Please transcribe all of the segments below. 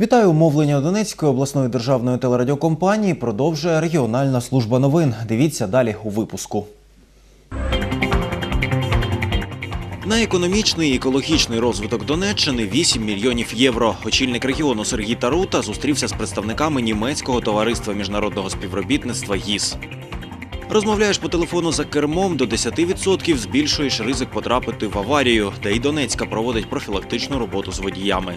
Вітаю мовлення Донецької обласної державної телерадіокомпанії. Продовжує регіональна служба новин. Дивіться далі у випуску. На економічний і екологічний розвиток Донеччини 8 мільйонів євро. Очільник регіону Сергій Тарута зустрівся з представниками німецького товариства міжнародного співробітництва ГІС. Розмовляєш по телефону за кермом до 10% збільшуєш ризик потрапити в аварію, де і Донецька проводить профілактичну роботу з водіями.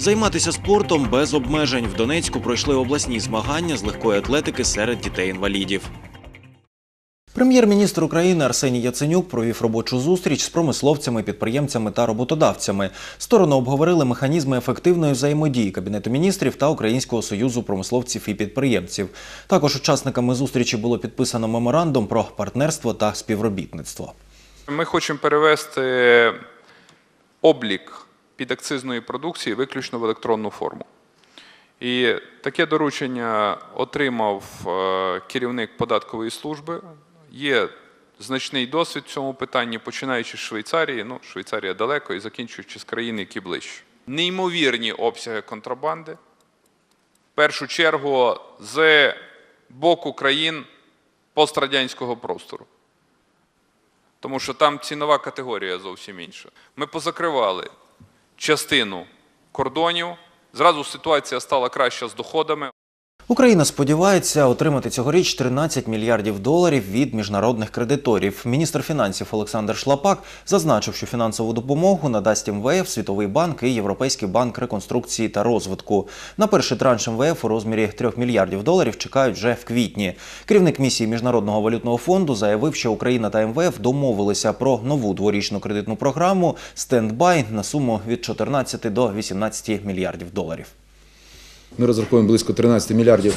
Займатися спортом без обмежень в Донецьку пройшли обласні змагання з легкої атлетики серед дітей-інвалідів. Прем'єр-міністр України Арсеній Яценюк провів робочу зустріч з промисловцями, підприємцями та роботодавцями. Сторони обговорили механізми ефективної взаємодії Кабінету міністрів та Українського союзу промисловців і підприємців. Також учасниками зустрічі було підписано меморандум про партнерство та співробітництво. Ми хочемо перевести облік підакцизної продукції виключно в електронну форму. І таке доручення отримав е, керівник податкової служби. Є значний досвід в цьому питанні, починаючи з Швейцарії, ну, Швейцарія далеко, і закінчуючи з країн, які ближче. Неймовірні обсяги контрабанди. В першу чергу з боку країн пострадянського простору тому що там цінова категорія зовсім інша. Ми позакривали частину кордонів. Зразу ситуація стала краща з доходами. Україна сподівається отримати цьогоріч 13 мільярдів доларів від міжнародних кредиторів. Міністр фінансів Олександр Шлапак зазначив, що фінансову допомогу надасть МВФ, Світовий банк і Європейський банк реконструкції та розвитку. На перший транш МВФ у розмірі 3 мільярдів доларів чекають вже в квітні. Керівник місії Міжнародного валютного фонду заявив, що Україна та МВФ домовилися про нову дворічну кредитну програму «Стендбай» на суму від 14 до 18 мільярдів доларів. Ми розраховуємо близько 13 мільярдів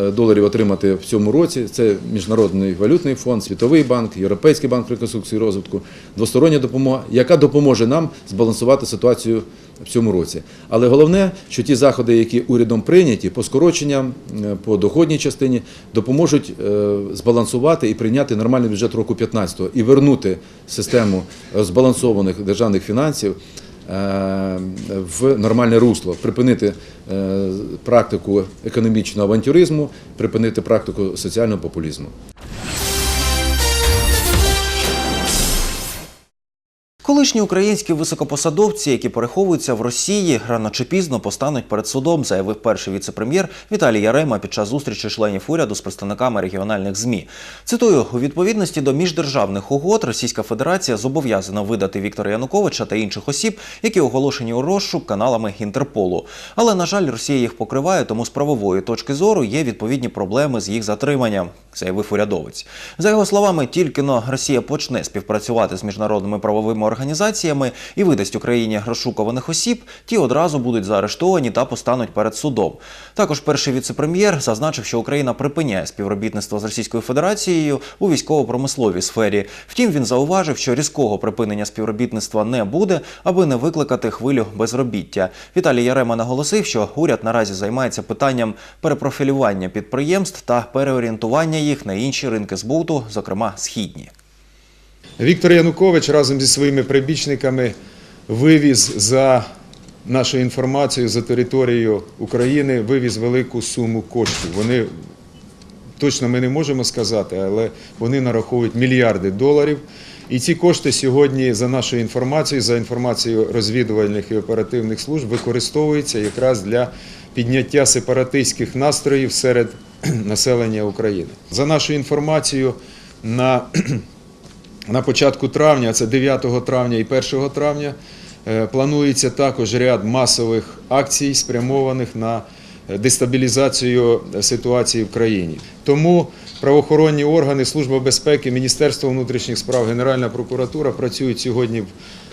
е, доларів отримати в цьому році. Це Міжнародний валютний фонд, Світовий банк, Європейський банк реконструкції і розвитку, двостороння допомога, яка допоможе нам збалансувати ситуацію в цьому році. Але головне, що ті заходи, які урядом прийняті по скороченням, е, по доходній частині, допоможуть е, збалансувати і прийняти нормальний бюджет року 15-го і вернути систему збалансованих державних фінансів в нормальне русло, припинити е, практику економічного авантюризму, припинити практику соціального популізму. Колишні українські високопосадовці, які переховуються в Росії, рано чи пізно постануть перед судом, заявив перший віце-прем'єр Віталій Ярема під час зустрічі членів уряду з представниками регіональних змі. Цитую: у відповідності до міждержавних угод Російська Федерація зобов'язана видати Віктора Януковича та інших осіб, які оголошені у розшук каналами Інтерполу. Але на жаль, Росія їх покриває, тому з правової точки зору є відповідні проблеми з їх затриманням, заявив урядовець. За його словами, тільки но Росія почне співпрацювати з міжнародними правовими організаціями і видасть Україні розшукуваних осіб, ті одразу будуть заарештовані та постануть перед судом. Також перший віце-прем'єр зазначив, що Україна припиняє співробітництво з Російською Федерацією у військово-промисловій сфері. Втім, він зауважив, що різкого припинення співробітництва не буде, аби не викликати хвилю безробіття. Віталій Ярема наголосив, що уряд наразі займається питанням перепрофілювання підприємств та переорієнтування їх на інші ринки збуту, зокрема східні. Віктор Янукович разом зі своїми прибічниками вивіз за нашою інформацією за територію України вивіз велику суму коштів. Вони точно ми не можемо сказати, але вони нараховують мільярди доларів. І ці кошти сьогодні, за нашою інформацією, за інформацією розвідувальних і оперативних служб, використовуються якраз для підняття сепаратистських настроїв серед населення України. За нашою інформацією, на на початку травня, це 9 травня і 1 травня, е, планується також ряд масових акцій, спрямованих на дестабілізацію ситуації в країні. Тому правоохоронні органи, Служба безпеки, Міністерство внутрішніх справ, Генеральна прокуратура працюють сьогодні в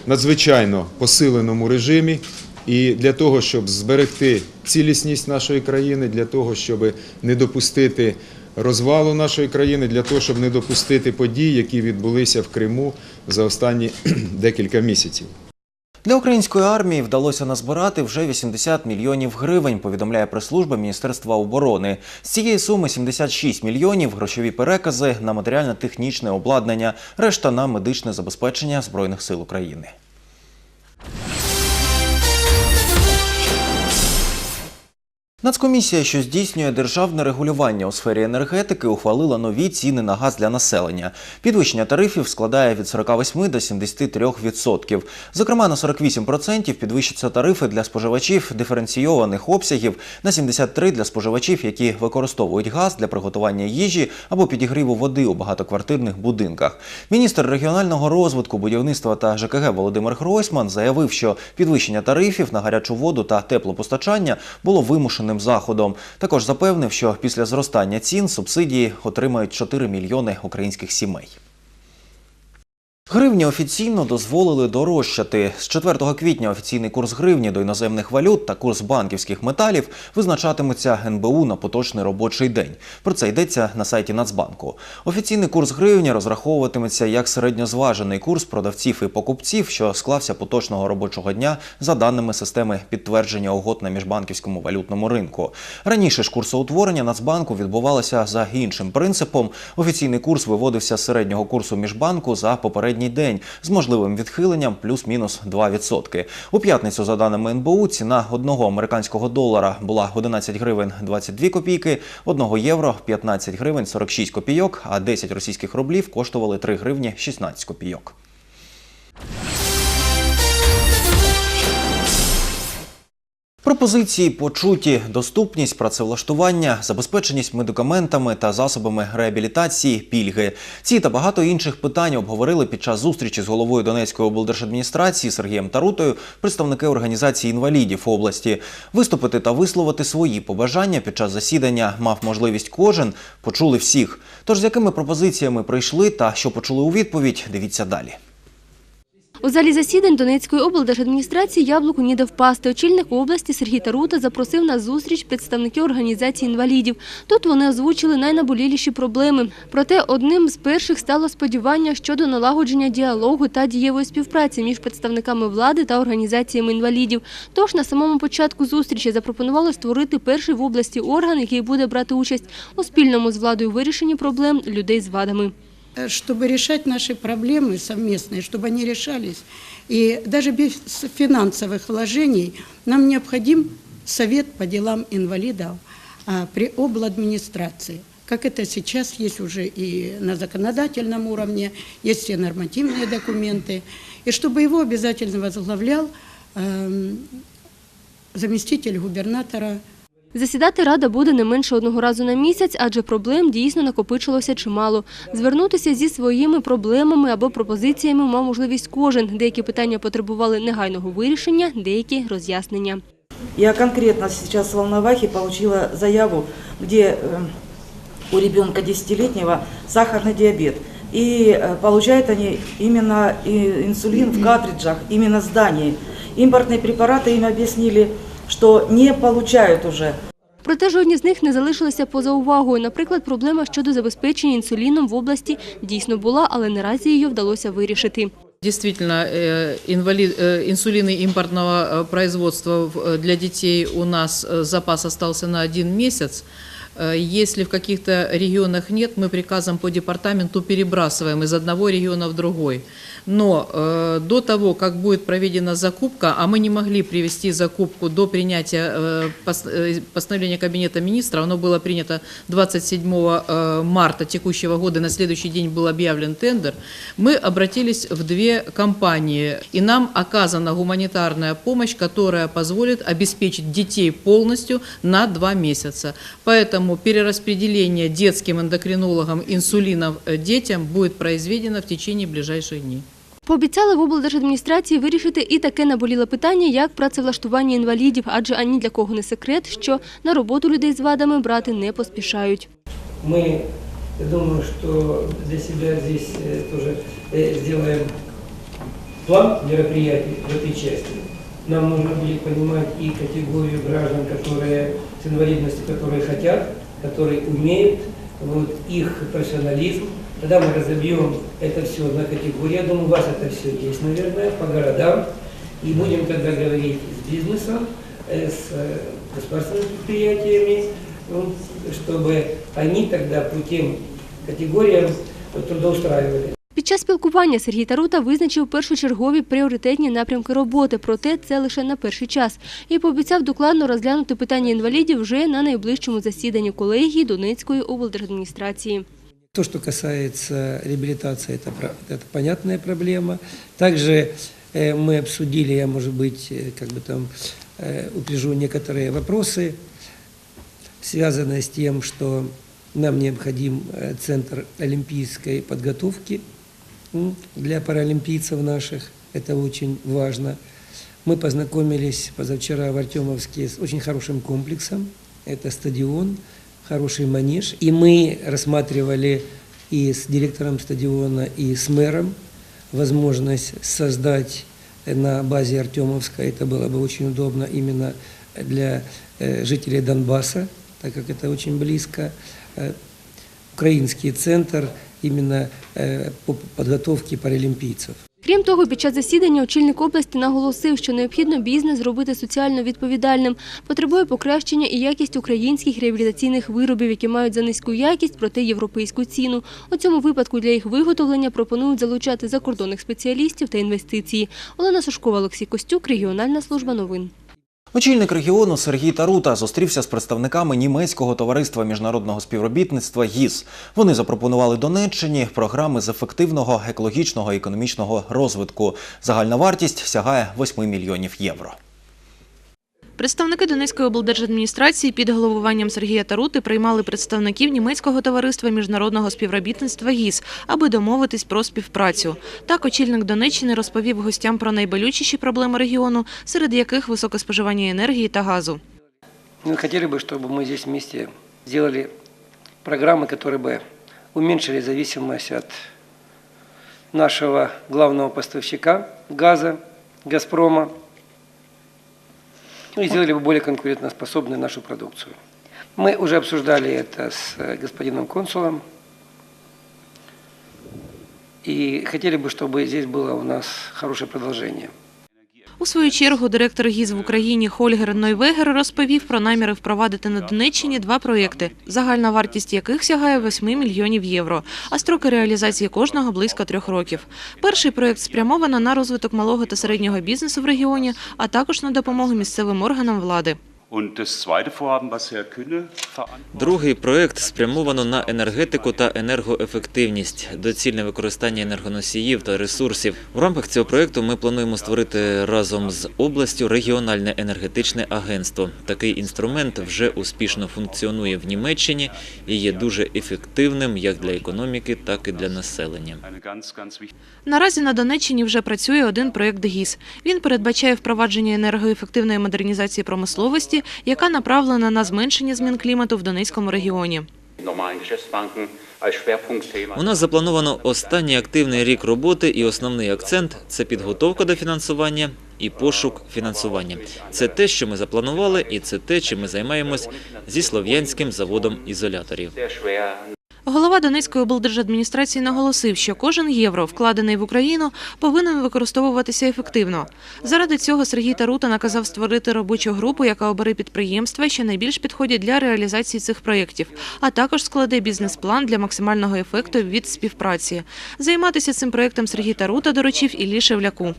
надзвичайно посиленому режимі. І для того, щоб зберегти цілісність нашої країни, для того, щоб не допустити розвалу нашої країни, для того, щоб не допустити подій, які відбулися в Криму за останні декілька місяців. Для української армії вдалося назбирати вже 80 мільйонів гривень, повідомляє прес-служба Міністерства оборони. З цієї суми 76 мільйонів грошові перекази на матеріально-технічне обладнання, решта на медичне забезпечення Збройних сил України. Нацкомісія, що здійснює державне регулювання у сфері енергетики, ухвалила нові ціни на газ для населення. Підвищення тарифів складає від 48 до 73 відсотків. Зокрема, на 48 процентів підвищаться тарифи для споживачів диференційованих обсягів, на 73 для споживачів, які використовують газ для приготування їжі або підігріву води у багатоквартирних будинках. Міністр регіонального розвитку, будівництва та ЖКГ Володимир Гройсман заявив, що підвищення тарифів на гарячу воду та теплопостачання було вимушеним заходом. Також запевнив, що після зростання цін субсидії отримають 4 мільйони українських сімей. Гривні офіційно дозволили дорожчати. З 4 квітня офіційний курс гривні до іноземних валют та курс банківських металів визначатимуться НБУ на поточний робочий день. Про це йдеться на сайті Нацбанку. Офіційний курс гривні розраховуватиметься як середньозважений курс продавців і покупців, що склався поточного робочого дня за даними системи підтвердження угод на міжбанківському валютному ринку. Раніше ж курсоутворення Нацбанку відбувалося за іншим принципом. Офіційний курс виводився з середнього курсу міжбанку за попередній день з можливим відхиленням плюс-мінус 2%. У п'ятницю, за даними НБУ, ціна одного американського долара була 11 гривень 22 копійки, одного євро 15 гривень 46 копійок, а 10 російських рублів коштували 3 гривні 16 копійок. Пропозиції почуті, доступність, працевлаштування, забезпеченість медикаментами та засобами реабілітації, пільги. Ці та багато інших питань обговорили під час зустрічі з головою Донецької облдержадміністрації Сергієм Тарутою представники організації інвалідів області. Виступити та висловити свої побажання під час засідання мав можливість кожен. Почули всіх. Тож з якими пропозиціями прийшли та що почули у відповідь, дивіться далі. У залі засідань Донецької облдержадміністрації яблуку ніде впасти. Очільник області Сергій Тарута запросив на зустріч представників організації інвалідів. Тут вони озвучили найнаболіліші проблеми. Проте одним з перших стало сподівання щодо налагодження діалогу та дієвої співпраці між представниками влади та організаціями інвалідів. Тож на самому початку зустрічі запропонували створити перший в області орган, який буде брати участь у спільному з владою вирішенні проблем людей з вадами. Э, чтобы решать наши проблемы совместные, чтобы они решались. И даже без финансовых вложений нам необходим совет по делам инвалидов а, при обладминистрации. Как это сейчас есть уже и на законодательном уровне, есть все нормативные документы. И чтобы его обязательно возглавлял эм, заместитель губернатора Засідати рада буде не менше одного разу на місяць, адже проблем дійсно накопичилося чимало. Звернутися зі своїми проблемами або пропозиціями мав можливість кожен. Деякі питання потребували негайного вирішення, деякі – роз'яснення. Я конкретно сейчас в Волновахе получила заяву, где э, у ребенка 10-летнего сахарный диабет. И э, получают они именно и инсулин в картриджах, именно с Дании. Импортные препараты им объяснили, что не получают уже. Проте жодні з них не залишилися поза увагою. Наприклад, проблема щодо забезпечення інсуліном в області дійсно була, але наразі її вдалося вирішити. Действительно, э, инвалид, э, инсулины импортного э, производства в- э, для детей у нас э, запас остался на один месяц. Э, Если в каких-то регионах нет, мы приказом по департаменту перебрасываем из одного региона в другой. Но э, до того, как будет проведена закупка, а мы не могли привести закупку до принятия э, э, постановления Кабинета министров, оно было принято 27 э, марта текущего года, на следующий день был объявлен тендер, мы обратились в две компании, и нам оказана гуманитарная помощь, которая позволит обеспечить детей полностью на два месяца. Поэтому перераспределение детским эндокринологам инсулинов э, детям будет произведено в течение ближайших дней. Пообіцяли в облдержадміністрації вирішити і таке наболіле питання, як працевлаштування інвалідів, адже ані для кого не секрет, що на роботу людей з вадами брати не поспішають. Мы, я думаю, что для себя здесь э, тоже э, сделаем план мероприятий в этой части. Нам нужно будет понимать и категорию граждан, которые с инвалидностью, которые хотят, которые умеют, вот, их профессионализм. Тогда мы разобьем это все на категории. Я думаю, у вас это все есть, наверное, по городам. И будем тогда говорить с бизнесом, э, с э, государственными предприятиями, ну, чтобы они тогда по тем категориям трудоустраивали. Під час спілкування Сергій Тарута визначив першочергові пріоритетні напрямки роботи, проте це лише на перший час. І пообіцяв докладно розглянути питання інвалідів вже на найближчому засіданні колегії Донецької облдержадміністрації. То, что касается реабилитации, это, это понятная проблема. Также э, мы обсудили, я, может быть, э, как бы там э, упряжу некоторые вопросы, связанные с тем, что нам необходим э, центр олимпийской подготовки для паралимпийцев наших. Это очень важно. Мы познакомились позавчера в Артемовске с очень хорошим комплексом. Это стадион, хороший манеж. И мы рассматривали и с директором стадиона, и с мэром возможность создать на базе Артемовска. Это было бы очень удобно именно для э, жителей Донбасса, так как это очень близко. Э, Украинский центр именно э, по подготовке паралимпийцев. Крім того, під час засідання очільник області наголосив, що необхідно бізнес зробити соціально відповідальним. Потребує покращення і якість українських реабілітаційних виробів, які мають за низьку якість, проте європейську ціну. У цьому випадку для їх виготовлення пропонують залучати закордонних спеціалістів та інвестиції. Олена Сушкова, Олексій Костюк, регіональна служба новин. Очільник регіону Сергій Тарута зустрівся з представниками німецького товариства міжнародного співробітництва ГІС. Вони запропонували Донеччині програми з ефективного екологічного і економічного розвитку. Загальна вартість сягає 8 мільйонів євро. Представники Донецької облдержадміністрації під головуванням Сергія Тарути приймали представників німецького товариства міжнародного співробітництва ГІС, аби домовитись про співпрацю. Так, очільник Донеччини розповів гостям про найболючіші проблеми регіону, серед яких високе споживання енергії та газу. Мы хотели бы, чтобы мы здесь вместе сделали программы, которые бы уменьшили зависимость от нашего главного поставщика газа, «Газпрома», ну и сделали бы более конкурентоспособной нашу продукцию. Мы уже обсуждали это с э, господином консулом и хотели бы, чтобы здесь было у нас хорошее продолжение. У свою чергу директор ГІЗ в Україні Хольгер Нойвегер розповів про наміри впровадити на Донеччині два проекти, загальна вартість яких сягає 8 мільйонів євро, а строки реалізації кожного близько трьох років. Перший проект спрямовано на розвиток малого та середнього бізнесу в регіоні, а також на допомогу місцевим органам влади. Другий проект спрямовано на енергетику та енергоефективність, доцільне використання енергоносіїв та ресурсів. В рамках цього проекту ми плануємо створити разом з областю регіональне енергетичне агентство. Такий інструмент вже успішно функціонує в Німеччині і є дуже ефективним як для економіки, так і для населення. Наразі на Донеччині вже працює один проєкт ГІС. Він передбачає впровадження енергоефективної модернізації промисловості, яка направлена на зменшення змін клімату в Донецькому регіоні. У нас заплановано останній активний рік роботи, і основний акцент це підготовка до фінансування і пошук фінансування. Це те, що ми запланували, і це те, чим ми займаємось зі слов'янським заводом ізоляторів. Голова Донецької облдержадміністрації наголосив, що кожен євро, вкладений в Україну, повинен використовуватися ефективно. Заради цього Сергій Тарута наказав створити робочу групу, яка обере підприємства, що найбільш підходять для реалізації цих проєктів, а також складе бізнес-план для максимального ефекту від співпраці. Займатися цим проєктом Сергій Тарута доручив Іллі Шевляку.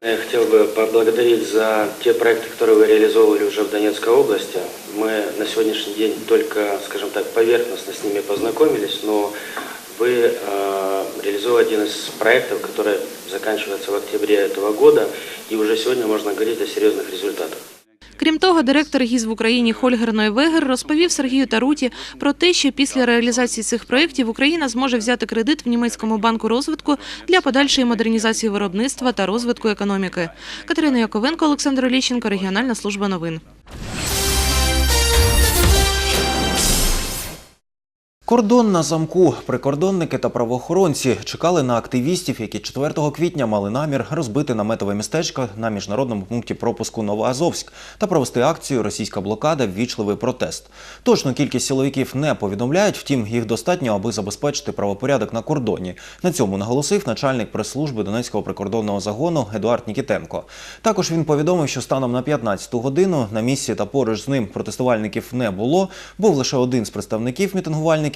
Я хотел бы поблагодарить за те проекты, которые вы реализовывали уже в Донецкой области. Мы на сегодняшний день только, скажем так, поверхностно с ними познакомились, но вы э, реализовали один из проектов, который заканчивается в октябре этого года, и уже сегодня можно говорить о серьезных результатах. Крім того, директор ГІЗ в Україні Хольгер Нойвегер розповів Сергію Таруті про те, що після реалізації цих проєктів Україна зможе взяти кредит в німецькому банку розвитку для подальшої модернізації виробництва та розвитку економіки. Катерина Яковенко, Олександр Оліщенко, регіональна служба новин. Кордон на замку. Прикордонники та правоохоронці чекали на активістів, які 4 квітня мали намір розбити наметове містечко на міжнародному пункті пропуску Новоазовськ та провести акцію Російська блокада. Ввічливий протест. Точну кількість силовиків не повідомляють, втім їх достатньо, аби забезпечити правопорядок на кордоні. На цьому наголосив начальник прес-служби Донецького прикордонного загону Едуард Нікітенко. Також він повідомив, що станом на 15-ту годину на місці та поруч з ним протестувальників не було. Був лише один з представників мітингувальників.